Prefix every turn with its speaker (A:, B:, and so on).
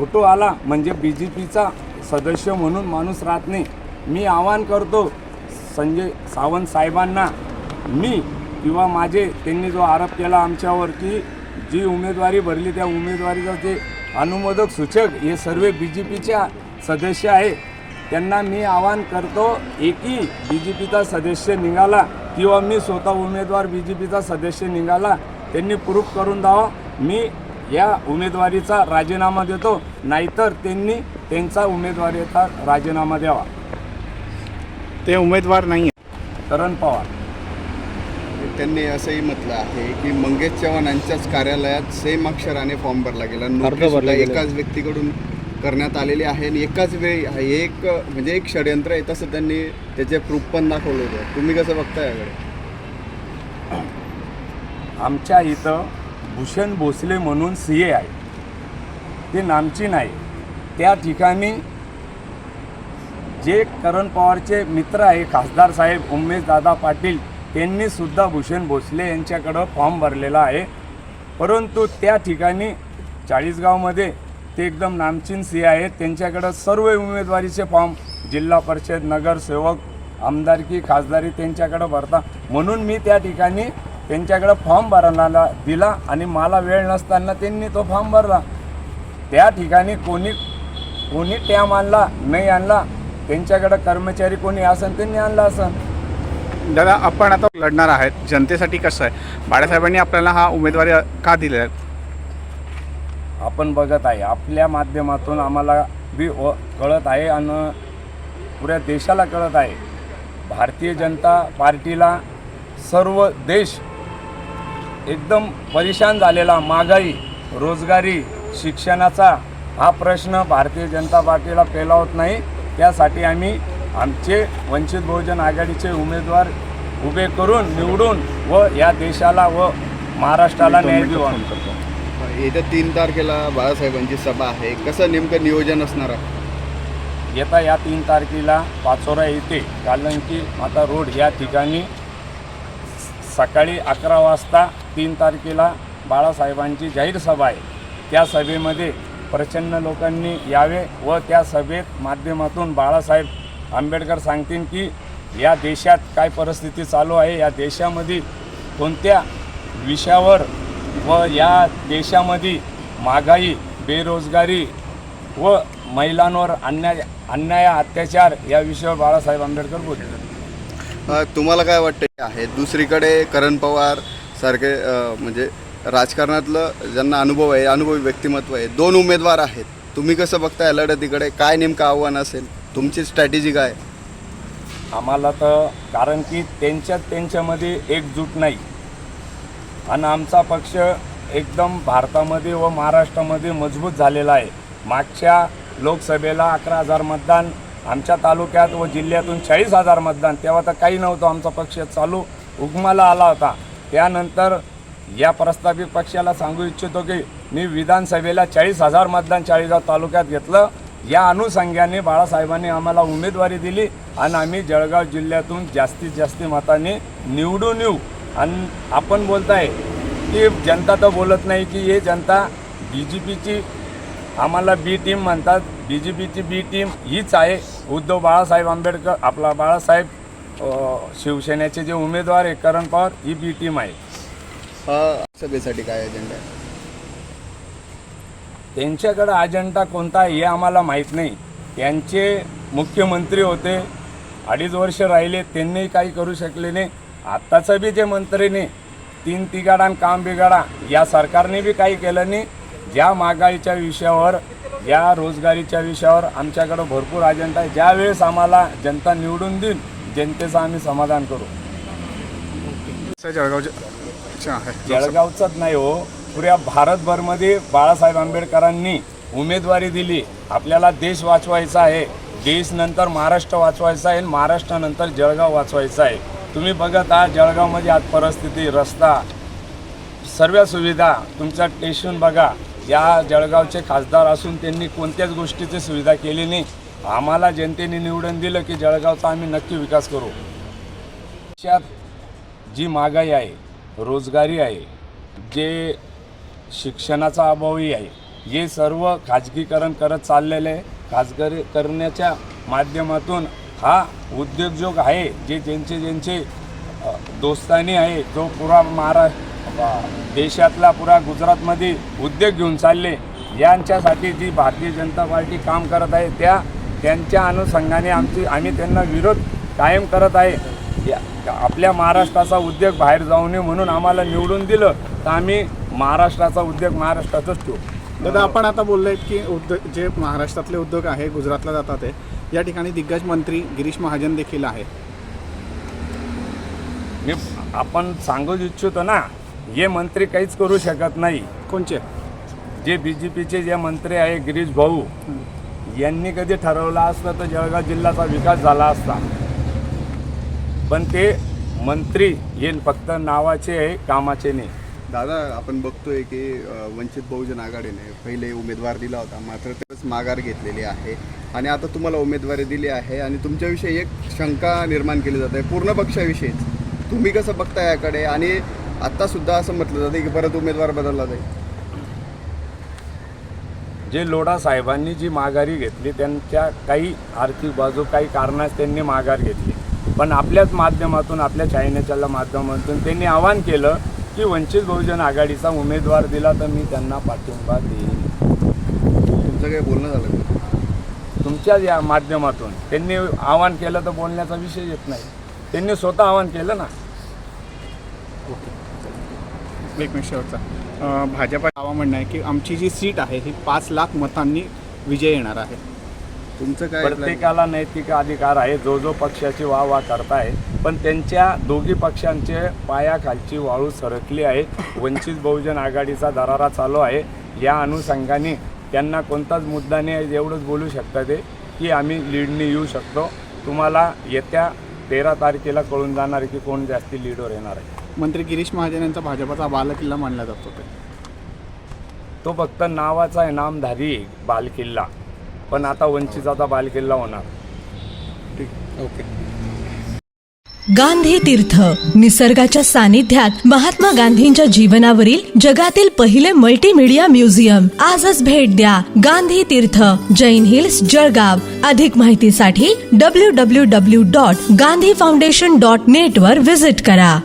A: Photo आला म्हणजे B J पीचा सदस्य म्हणून माणूस राहत नाही. मी आवाहन करतो संजय सावंत साहेबांना मी किंवा माझे त्यांनी जो आरोप केला आमच्यावर की जी उमेदवारी भरली त्या उमेदवारीचं ते अनुमोदक सूचक हे सर्व बी जे पीच्या सदस्य आहे. त्यांना मी आवाहन करतो एकही बी जे पीचा सदस्य निघाला किंवा मी स्वतः उमेदवार बी जे पीचा सदस्य निघाला त्यांनी प्रूफ करून द्यावं. मी या उमेदवारीचा राजीनामा देतो नाहीतर त्यांनी त्यांचा उमेदवारीचा राजीनामा द्यावा.
B: ते उमेदवार नाही
A: करण पवार.
C: त्यांनी असंही म्हटलं आहे की मंगेश चव्हाण यांच्याच कार्यालयात सेम अक्षराने फॉर्म भरला गेला. नोटीस सुद्धा एकाच व्यक्तीकडून करण्यात आलेली आहे आणि एकाच वेळी हा एक म्हणजे एक षडयंत्र आहे तसं त्यांनी त्याचे प्रूफ पण दाखवलं होतं. तुम्ही कसं बघताय याकडे?
A: आमच्या इथं भूषण भोसले म्हणून सी ए आहे. ते नामची नाही. त्या ठिकाणी जे करण पवारचे मित्र आहे खासदार साहेब दादा पाटील त्यांनीसुद्धा भूषण भोसले यांच्याकडं फॉर्म भरलेला आहे. परंतु त्या ठिकाणी चाळीसगावमध्ये ते एकदम नामचीन सी आहेत त्यांच्याकडं सर्व उमेदवारीचे फॉर्म जिल्हा परिषद नगरसेवक आमदारकी खासदारी त्यांच्याकडं भरता. म्हणून मी त्या ठिकाणी त्यांच्याकडं फॉर्म भरणारा दिला आणि मला वेळ नसताना त्यांनी तो फॉर्म भरला. त्या ठिकाणी कोणी कोणी टॅम आणला नाही आणला त्यांच्याकडं कर्मचारी कोणी असन त्यांनी आणला असन.
B: दादा आपण आता लढणार आहेत. जनतेसाठी कसं आहे? बाळासाहेबांनी आपल्याला हा उमेदवारी का दिलेला आहे?
A: आपण बघत आहे. आपल्या माध्यमातून आम्हाला बी कळत आहे आणि पुऱ्या देशाला कळत आहे. भारतीय जनता पार्टीला सर्व देश एकदम परेशान झालेला महागाई रोजगारी शिक्षणाचा हा प्रश्न भारतीय जनता पार्टीला पेलावत नाही. त्यासाठी आम्ही आमचे वंचित बहुजन आघाडीचे उमेदवार उभे करून निवडून व या देशाला व महाराष्ट्राला न्याय देऊ. आम्ही.
C: येत्या तीन तारखेला बाळासाहेबांची सभा आहे. कसं नेमकं नियोजन असणार आहे?
A: येता या तीन तारखेला पाचोरा येथे कालंकी माता रोड या ठिकाणी सकाळी अकरा वाजता तीन तारखेला बाळासाहेबांची जाहीर सभा आहे. त्या सभेमध्ये प्रचंड लोकांनी यावे व त्या सभेत माध्यमातून बाळासाहेब आंबेडकर सांगतील की या देशात काय परिस्थिती चालू आहे या देशामध्ये कोणत्या विषयावर व या देशामध्ये महागाई बेरोजगारी व महिलांवर अन्याय अन्याय अत्याचार या विषयावर बाळासाहेब आंबेडकर बोलले
C: तुम्हाला काय वाटतं आहे. दुसरीकडे करण पवार सारखे म्हणजे राजकारणातलं ज्यांना अनुभव आहे अनुभवी व्यक्तिमत्व आहे दोन उमेदवार आहेत. तुम्ही कसं बघताय लढतीकडे? काय नेमकं आव्हान असेल? तुमची स्ट्रॅटेजी काय?
A: आम्हाला तर कारण की त्यांच्यात त्यांच्यामध्ये एकजूट नाही. आणि आमचा पक्ष एकदम भारतामध्ये व महाराष्ट्रामध्ये मजबूत झालेला आहे. मागच्या लोकसभेला अकरा हजार मतदान आमच्या तालुक्यात व जिल्ह्यातून चाळीस हजार मतदान तेव्हा तर काही नव्हतं आमचा पक्ष चालू. उगमाला आला होता. त्यानंतर या प्रस्तावित पक्षाला सांगू इच्छितो की मी विधानसभेला चाळीस हजार मतदान चाळीसगाव तालुक्यात घेतलं. या अनुषंगाने बाळासाहेबांनी आम्हाला उमेदवारी दिली आणि आम्ही जळगाव जिल्ह्यातून जास्तीत जास्त मताने निवडून येऊ. आणि आपण बोलताय की जनता तर बोलत नाही की हे जनता बी जे पीची आम्हाला बी टीम म्हणतात. बी जे पीची बी टीम हीच आहे. उद्धव बाळासाहेब आंबेडकर आपला बाळासाहेब शिवसेनेचे जे उमेदवार आहे करण पवार ही बी टीम आहे.
C: हा सभेसाठी काय अजेंडा आहे?
A: त्यांच्याकडं अजेंडा कोणता आहे हे आम्हाला माहीत नाही. त्यांचे मुख्यमंत्री होते अडीच वर्ष राहिले त्यांनी काही करू शकले नाही. आत्ताचं बी जे मंत्रीने तीन तिगाडा आणि काम बिगाडा या सरकारने बी काही केलं नाही. ज्या महागाईच्या विषयावर ज्या रोजगारीच्या विषयावर आमच्याकडं भरपूर अजेंडा आहे. ज्यावेळेस आम्हाला जनता निवडून देईल जनतेचं आम्ही समाधान करू.
B: असं जळगावचे अच्छा आहे.
A: जळगावचाच नाही हो. पुऱ्या भारतभरमध्ये बाळासाहेब आंबेडकरांनी उमेदवारी दिली. आपल्याला देश वाचवायचा आहे. देश नंतर महाराष्ट्र वाचवायचा आहे आणि महाराष्ट्रानंतर जळगाव वाचवायचा आहे. तुम्ही बघत आहात जळगावमध्ये आज परिस्थिती रस्ता सर्व सुविधा तुमचं स्टेशन बघा. या जळगावचे खासदार असून त्यांनी कोणत्याच गोष्टीची सुविधा केली नाही. आम्हाला जनतेने निवडून दिलं की जळगावचा आम्ही नक्की विकास करू. देशात जी महागाई आहे रोजगारी आहे जे शिक्षणाचा अभावही आहे हे सर्व खाजगीकरण करत चाललेले आहे. खाजगी करण्याच्या माध्यमातून हा उद्योगजोग आहे जे ज्यांचे ज्यांचे दोस्तानी आहे जो पुरा महारा देशातला पुरा गुजरातमध्ये उद्योग घेऊन चालले यांच्यासाठी जी भारतीय जनता पार्टी काम करत आहे त्या त्यांच्या अनुषंगाने आमची आम्ही त्यांना विरोध कायम करत आहे. या- आपल्या महाराष्ट्राचा उद्योग बाहेर जाऊ नये म्हणून आम्हाला निवडून दिलं तर आम्ही महाराष्ट्राचा उद्योग महाराष्ट्रातच ठेवू.
B: दादा आपण आता बोललोय की उद्योग जे महाराष्ट्रातले उद्योग आहे गुजरातला जातात आहे या ठिकाणी दिग्गज मंत्री गिरीश महाजन देखील आहे.
A: मी आपण सांगू इच्छितो ना हे मंत्री काहीच करू शकत नाही.
B: कोणचे?
A: जे बी जे पीचे जे मंत्री आहे गिरीश भाऊ यांनी कधी ठरवलं असतं तर जळगाव जिल्ह्याचा विकास झाला असता. पण ते मंत्री हे फक्त नावाचे आहे कामाचे नाही.
C: दादा आपण बघतोय की वंचित बहुजन आघाडीने पहिले उमेदवार दिला होता मात्र त्याच माघार घेतलेली आहे. आणि आता तुम्हाला उमेदवारी दिली आहे आणि तुमच्याविषयी एक शंका निर्माण केली जाते पूर्ण पक्षाविषयीच. तुम्ही कसं बघता याकडे? आणि आत्तासुद्धा असं म्हटलं जातं की परत उमेदवार बदलला जाईल.
A: जे लोढा साहेबांनी जी माघारी घेतली त्यांच्या काही आर्थिक बाजू काही कारणास त्यांनी माघार घेतली. पण आपल्याच माध्यमातून आपल्या चायनाच्या माध्यमातून त्यांनी आवाहन केलं की वंचित बहुजन आघाडीचा उमेदवार दिला तर मी त्यांना पाठिंबा देईन.
C: तुमचं काही बोलणं झालं का?
A: तुमच्याच या माध्यमातून त्यांनी आवाहन केलं तर बोलण्याचा विषय येत नाही. त्यांनी स्वतः आवाहन केलं ना?
B: एक मिनिट शेवटचा. भाजपा दावा म्हणणं आहे की आमची जी सीट आहे ही पाच लाख मतांनी विजय येणार आहे.
C: तुमचं काय
A: प्रत्येकाला नैतिक अधिकार आहे जो जो पक्षाची वा वा करताय पण त्यांच्या दोघी पक्षांचे पायाखालची वाळू सरकली आहे वंचित बहुजन आघाडीचा दरारा चालू आहे. या अनुषंगाने त्यांना कोणताच मुद्दा नाही एवढंच बोलू शकतात ते की आम्ही लीडने येऊ शकतो. तुम्हाला येत्या तेरा तारखेला कळून जाणार आहे की कोण जास्ती लीडवर येणार आहे.
B: मंत्री गिरीश महाजन यांचा भाजपाचा बालकिल्ला मानला जातो ते
A: तो फक्त नावाचा आहे नामधारी बालकिल्ला पण आता वंचिताचा बालकिल्ला होणार.
D: गांधी तीर्थ निसर्गाच्या सानिध्यात महात्मा गांधींच्या जीवनावरील जगातील पहिले मल्टीमीडिया म्युझियम आजच भेट द्या गांधी तीर्थ जैन हिल्स जळगाव. अधिक माहितीसाठी W W W dot Gandhi foundation dot net वर विजिट करा.